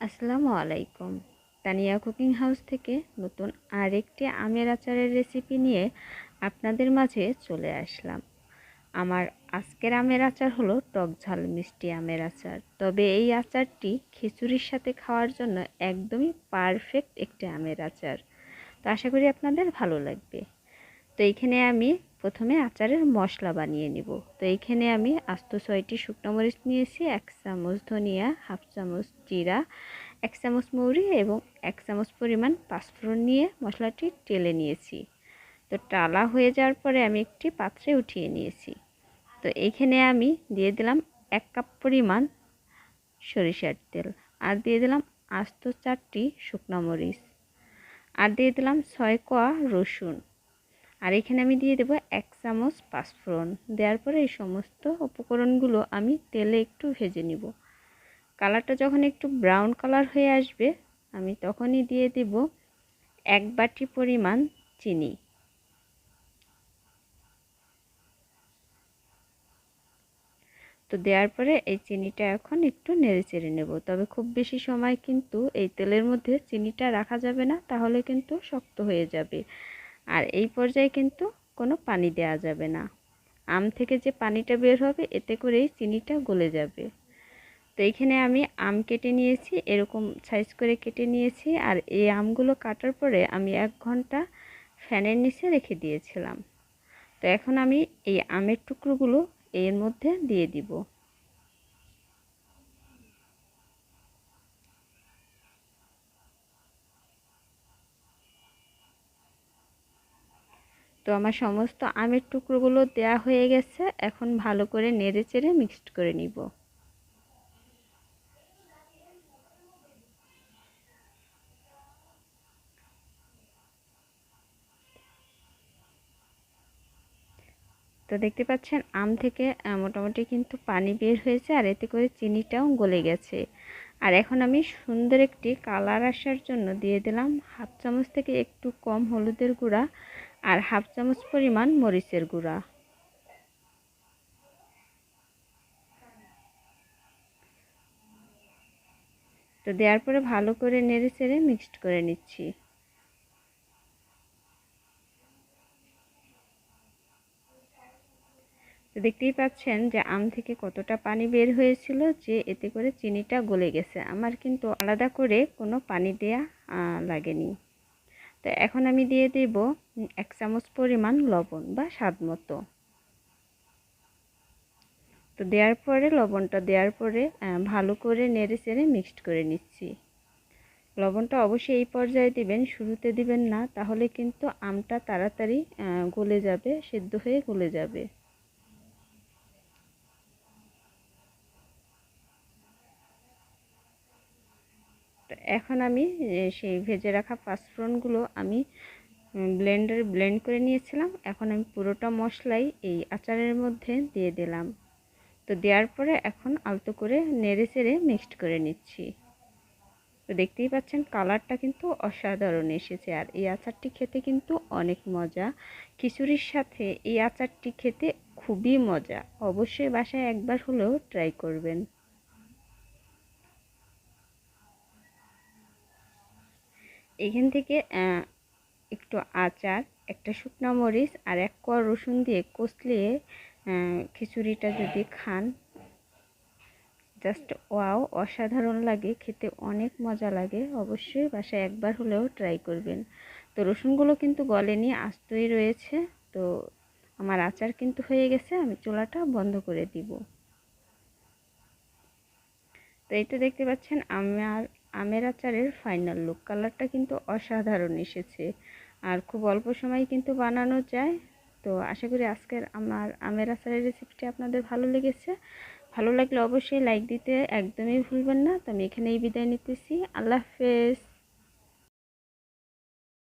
আসসালামু আলাইকুম। Tania cooking house থেকে নতুন আরেকটি আমের আচারের রেসিপি নিয়ে আপনাদের মাঝে চলে আসলাম। আমার আজকের আমের আচার হলো টক ঝাল মিষ্টি আমের আচার। তবে এই আচারটি খিচুড়ির সাথে খাওয়ার জন্য একদমই পারফেক্ট একটি আমের আচার। তো আশা করি আপনাদের ভালো লাগবে। তো এইখানে আমি প্রথমে আচারের মশলা বানিয়ে নিব। তো এইখানে আমি আস্ত ছয়টি শুকনো মরিচ নিয়েছি, এক চামচ ধনিয়া, হাফ চামচ জিরা, এক চামচ মৌরি এবং এক চামচ পরিমাণ পাঁচফোড়ন নিয়ে মশলাটি টেলে নিয়েছি। তো টালা হয়ে যাওয়ার পরে আমি একটি পাত্রে উঠিয়ে নিয়েছি। তো এইখানে আমি দিয়ে দিলাম এক কাপ পরিমাণ সরিষার তেল আর দিয়ে দিলাম আস্ত চারটি শুকনো মরিচ। আর দিয়ে দিলাম ছয় কোয়া রসুন। আর এখানে আমি দিয়ে দেবো এক চামচ পাঁচফোড়ন। দেওয়ার পরে এই সমস্ত উপকরণগুলো আমি তেলে একটু ভেজে নিব। কালারটা যখন একটু ব্রাউন কালার হয়ে আসবে, আমি তখনই দিয়ে দেব এক বাটি পরিমাণ চিনি। তো দেওয়ার পরে এই চিনিটা এখন একটু নেড়ে চেড়ে নেব। তবে খুব বেশি সময় কিন্তু এই তেলের মধ্যে চিনিটা রাখা যাবে না, তাহলে কিন্তু শক্ত হয়ে যাবে। আর এই পর্যায়ে কিন্তু কোনো পানি দেওয়া যাবে না। আম থেকে যে পানিটা বের হবে, এতে করেই চিনিটা গলে যাবে। তো এইখানে আমি আম কেটে নিয়েছি, এরকম সাইজ করে কেটে নিয়েছি, আর এই আমগুলো কাটার পরে আমি এক ঘণ্টা ফ্যানের নিচে রেখে দিয়েছিলাম। তো এখন আমি এই আমের টুকরোগুলো এর মধ্যে দিয়ে দিব। তো আমার সমস্ত আমের টুকরোগুলো দেয়া হয়ে গেছে। এখন ভালো করে নেড়ে চেড়ে মিক্সড করে নিব। তো দেখতে পাচ্ছেন, আম থেকে মোটামুটি কিন্তু পানি বের হয়েছে আর এতে করে চিনিটাও গলে গেছে। আর এখন আমি সুন্দর একটি কালার আসার জন্য দিয়ে দিলাম হাফ চামচ থেকে একটু কম হলুদের গুঁড়া। আর হাফ চামচ পরিমাণ মরিচের গুঁড়া। তো দেওয়ার পরে ভালো করে নেড়ে চেড়ে মিক্সড করে নিচ্ছি। তো দেখতেই পাচ্ছেন যে আম থেকে কতটা পানি বের হয়েছিল যে এতে করে চিনিটা গলে গেছে। আমার কিন্তু আলাদা করে কোনো পানি দেয়া লাগেনি। তো এখন আমি দিয়ে দেব এক চামচ পরিমাণ লবণ বা স্বাদ মতো। তো দেওয়ার পরে, লবণটা দেওয়ার পরে ভালো করে নেড়ে চেড়ে মিক্সড করে নিচ্ছি। লবণটা অবশ্যই এই পর্যায়ে দিবেন, শুরুতে দিবেন না, তাহলে কিন্তু আমটা তাড়াতাড়ি গলে যাবে, সেদ্ধ হয়ে গলে যাবে। এখন আমি সেই ভেজে রাখা পাঁচফোড়নগুলো আমি ব্লেন্ডারে ব্লেন্ড করে নিয়েছিলাম। এখন আমি পুরোটা মশলাই এই আচারের মধ্যে দিয়ে দিলাম। তো দেওয়ার পরে এখন আলতো করে নেড়ে চেড়ে মিক্সড করে নিচ্ছি। তো দেখতেই পাচ্ছেন কালারটা কিন্তু অসাধারণ এসেছে। আর এই আচারটি খেতে কিন্তু অনেক মজা। খিচুড়ির সাথে এই আচারটি খেতে খুবই মজা। অবশ্যই বাসায় একবার হলেও ট্রাই করবেন। এখান থেকে একটু আচার, একটা শুকনো মরিচ আর এক কোয়া রসুন দিয়ে কষলিয়ে খিচুড়িটা যদি খান জাস্ট ওয়াও, অসাধারণ লাগে, খেতে অনেক মজা লাগে, অবশ্যই বাসায় একবার হলেও ট্রাই করবেন। তো রসুনগুলো কিন্তু গলেনি, আস্তই রয়েছে, তো আমার আচার কিন্তু হয়ে গেছে, আমি চুলাটা বন্ধ করে দিব। তো এই তো দেখতে পাচ্ছেন, আমার আমের আচারের ফাইনাল লুক কালারটা কিন্তু অসাধারণ এসেছে। আর খুব অল্প সময় কিন্তু বানানো যায়। তো আশা করি আজকের আমার আমের আচারের রেসিপিটি আপনাদের ভালো লেগেছে। ভালো লাগলে অবশ্যই লাইক দিতে একদমই ভুলবেন না। তো আমি এখানেই বিদায় নিতেছি। আল্লাহ হাফেজ।